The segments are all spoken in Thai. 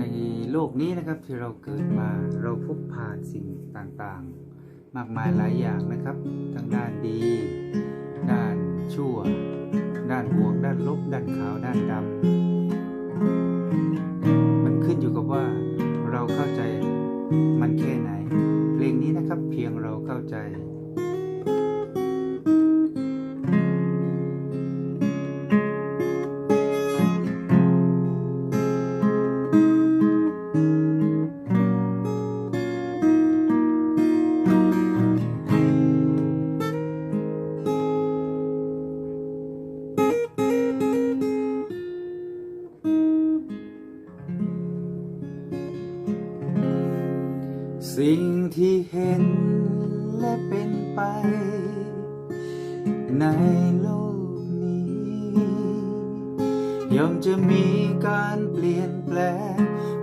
ในโลกนี้นะครับที่เราเกิดมาเราพบผ่านสิ่งต่างๆ มากมายหลายอย่างนะครับ ทั้งด้านดี ด้านชั่ว ด้านบวก ด้านลบ ด้านขาว ด้านดำมันขึ้นอยู่กับว่าเราเข้าใจมันแค่ไหน เพลงนี้นะครับเพียงเราเข้าใจ สิ่งที่เห็นและเป็นไป ในโลกนี้ ย่อมจะมีการเปลี่ยนแปลง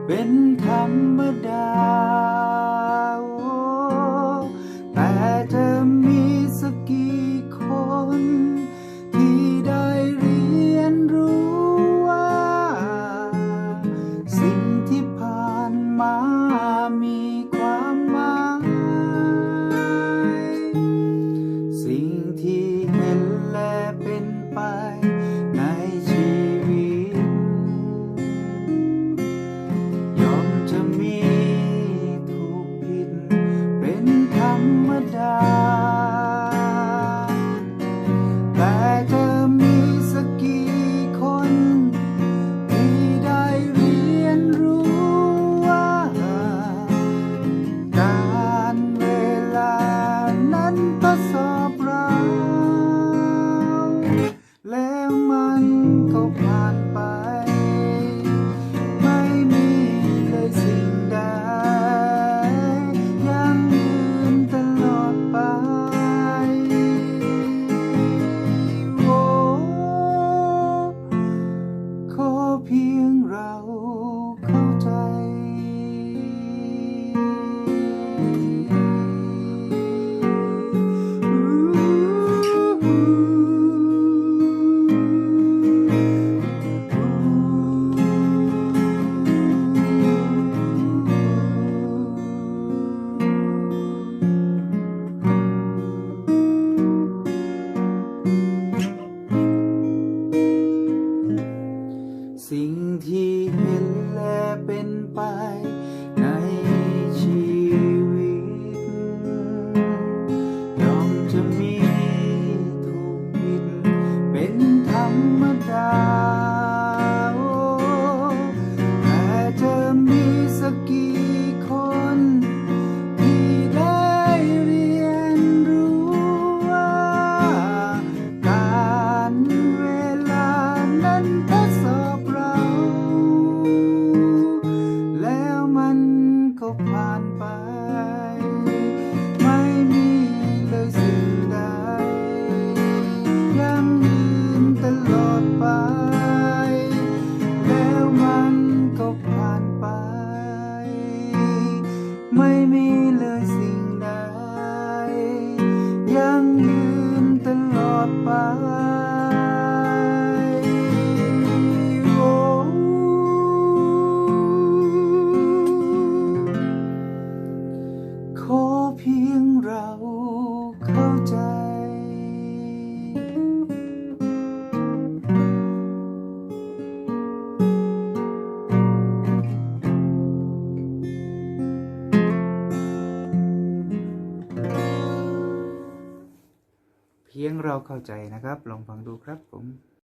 เป็นธรรมดา เพียงเราเข้าใจ ลเป็นไป ก็ผ่านไป พียงเราเข้าใจนะครับ ลองฟังดูครับผม